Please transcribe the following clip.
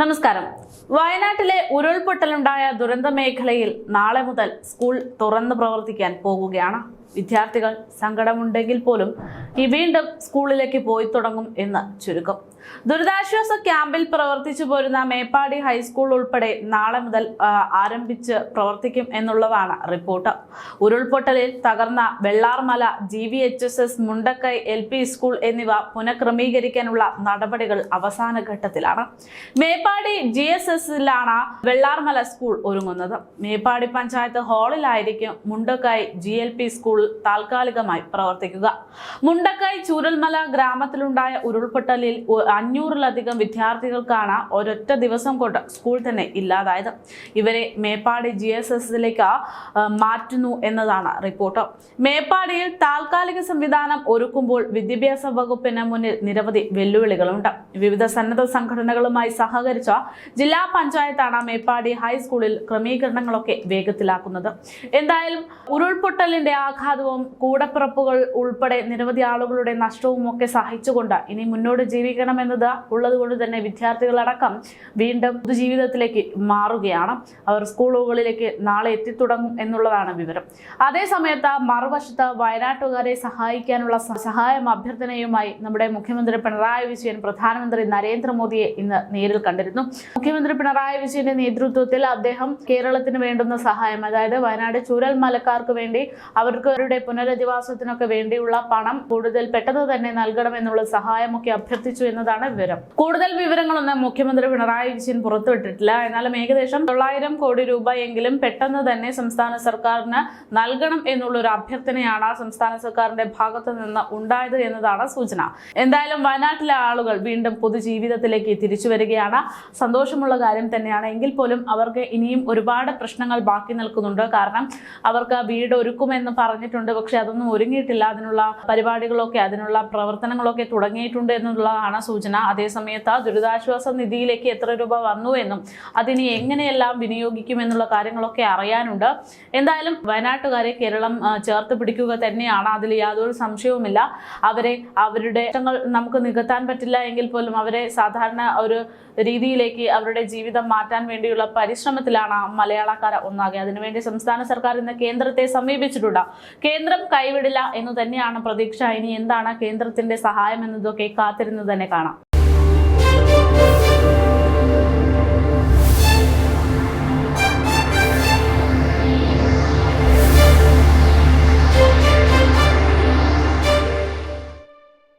നമസ്കാരം. വയനാട്ടിലെ ഉരുൾപൊട്ടലുണ്ടായ ദുരന്ത മേഖലയിൽ നാളെ മുതൽ സ്കൂൾ തുറന്നു പ്രവർത്തിക്കാൻ പോകുകയാണ് വിദ്യാർത്ഥികൾ സങ്കടമുണ്ടെങ്കിൽ പോലും ഈ വീണ്ടും സ്കൂളിലേക്ക് പോയി തുടങ്ങും എന്ന് ചുരുക്കം. ദുരിതാശ്വാസ ക്യാമ്പിൽ പ്രവർത്തിച്ചു പോരുന്ന മേപ്പാടി ഹൈസ്കൂൾ ഉൾപ്പെടെ നാളെ മുതൽ ആരംഭിച്ച് പ്രവർത്തിക്കും എന്നുള്ളതാണ് റിപ്പോർട്ട്. ഉരുൾപൊട്ടലിൽ തകർന്ന Vellarmala G V H S S Mundakkai L P school എന്നിവ പുനഃക്രമീകരിക്കാനുള്ള നടപടികൾ അവസാന ഘട്ടത്തിലാണ്. മേപ്പാടി ജി എസ് എസിലാണ് വെള്ളാർമല സ്കൂൾ ഒരുങ്ങുന്നത്. Meppadi panchayat ഹാളിലായിരിക്കും Mundakkai G L P school താൽക്കാലികമായി പ്രവർത്തിക്കുക. മുണ്ടക്കൈ ചൂരൽമല ഗ്രാമത്തിലുണ്ടായ ഉരുൾപൊട്ടലിൽ അഞ്ഞൂറിലധികം വിദ്യാർത്ഥികൾക്കാണ് ഒരൊറ്റ ദിവസം കൊണ്ട് സ്കൂൾ തന്നെ ഇല്ലാതായത്. ഇവരെ മേപ്പാടി ജി എസ് എസിലേക്ക് മാറ്റുന്നു എന്നതാണ് റിപ്പോർട്ട്. മേപ്പാടിയിൽ താൽക്കാലിക സംവിധാനം ഒരുക്കുമ്പോൾ വിദ്യാഭ്യാസ വകുപ്പിന് മുന്നിൽ നിരവധി വെല്ലുവിളികളുണ്ട്. വിവിധ സന്നദ്ധ സംഘടനകളുമായി സഹകരിച്ച ജില്ലാ പഞ്ചായത്താണ് മേപ്പാടി ഹൈസ്കൂളിൽ ക്രമീകരണങ്ങളൊക്കെ വേഗത്തിലാക്കുന്നത്. എന്തായാലും ഉരുൾപൊട്ടലിന്റെ ആഘാതവും കൂടപ്പിറപ്പുകൾ ഉൾപ്പെടെ നിരവധി ആളുകളുടെ നഷ്ടവും ഒക്കെ സഹിച്ചുകൊണ്ട് ഇനി മുന്നോട്ട് ജീവിക്കണമെന്നത് ഉള്ളതുകൊണ്ട് തന്നെ വിദ്യാർത്ഥികളടക്കം വീണ്ടും പൊതുജീവിതത്തിലേക്ക് മാറുകയാണ്. അവർ സ്കൂളുകളിലേക്ക് നാളെ എത്തിത്തുടങ്ങും എന്നുള്ളതാണ് വിവരം. അതേസമയത്ത് മറുവശത്ത് വയനാട്ടുകാരെ സഹായിക്കാനുള്ള സഹായം അഭ്യർത്ഥനയുമായി നമ്മുടെ മുഖ്യമന്ത്രി പിണറായി വിജയൻ പ്രധാനമന്ത്രി നരേന്ദ്രമോദിയെ ഇന്ന് നേരിൽ കണ്ടിരുന്നു. മുഖ്യമന്ത്രി പിണറായി വിജയന്റെ നേതൃത്വത്തിൽ അദ്ദേഹം കേരളത്തിന് വേണ്ടുന്ന സഹായം അതായത് വയനാട് ചൂരൽ മലക്കാർക്ക് വേണ്ടി അവർക്ക് അവരുടെ പുനരധിവാസത്തിനൊക്കെ വേണ്ടിയുള്ള പണം കൂടുതൽ പെട്ടെന്ന് തന്നെ നൽകണമെന്നുള്ള സഹായമൊക്കെ അഭ്യർത്ഥിച്ചു എന്നതാണ് വിവരം. കൂടുതൽ വിവരങ്ങളൊന്നും മുഖ്യമന്ത്രി പിണറായി വിജയൻ പുറത്തുവിട്ടിട്ടില്ല. എന്നാലും ഏകദേശം തൊള്ളായിരം കോടി രൂപയെങ്കിലും പെട്ടെന്ന് തന്നെ സംസ്ഥാന സർക്കാരിന് നൽകണം എന്നുള്ള ഒരു അഭ്യർത്ഥനയാണ് സംസ്ഥാന സർക്കാരിന്റെ ഭാഗത്ത് നിന്ന് ഉണ്ടായത് എന്നതാണ് സൂചന. എന്തായാലും വയനാട്ടിലെ ആളുകൾ വീണ്ടും പൊതുജീവിതത്തിലേക്ക് തിരിച്ചു വരികയാണ്. സന്തോഷമുള്ള കാര്യം തന്നെയാണ്. എങ്കിൽ പോലും അവർക്ക് ഇനിയും ഒരുപാട് പ്രശ്നങ്ങൾ ബാക്കി നിൽക്കുന്നുണ്ട്. കാരണം അവർക്ക് വീട് ഒരുക്കുമെന്ന് പറഞ്ഞിട്ടുണ്ട്. പക്ഷെ അതൊന്നും ഒരുങ്ങിയിട്ടില്ല. അതിനുള്ള പരിപാടികളൊക്കെ അതിനുള്ള പ്രവർത്തനങ്ങളൊക്കെ തുടങ്ങിയിട്ടുണ്ട് എന്നുള്ളതാണ് സൂചന. അതേസമയത്ത് ദുരിതാശ്വാസ നിധിയിലേക്ക് എത്ര രൂപ വന്നു എന്നും അതിനി എങ്ങനെയെല്ലാം വിനിയോഗിക്കും എന്നുള്ള കാര്യങ്ങളൊക്കെ അറിയാനുണ്ട്. എന്തായാലും വയനാട്ടുകാരെ കേരളം ചേർത്ത് പിടിക്കുക തന്നെയാണ്. അതിൽ യാതൊരു സംശയവുമില്ല. അവരെ അവരുടെ ഇഷ്ടങ്ങൾ നമുക്ക് നികത്താൻ പറ്റില്ല എങ്കിൽ പോലും അവരെ സാധാരണ ഒരു രീതിയിലേക്ക് അവരുടെ ജീവിതം മാറ്റാൻ വേണ്ടിയുള്ള പരിശ്രമത്തിലാണ് മലയാളക്കാർ ഒന്നാകെ. അതിനുവേണ്ടി സംസ്ഥാന സർക്കാർ ഇന്ന് കേന്ദ്രത്തെ സമീപിച്ചിട്ടുണ്ട്. കേന്ദ്രം കൈവിടില്ല എന്ന് തന്നെയാണ് പ്രതീക്ഷ. ഇനി എന്താണ് കേന്ദ്രത്തിന്റെ സഹായം എന്നതൊക്കെ കാത്തിരുന്ന് തന്നെ കാണാം.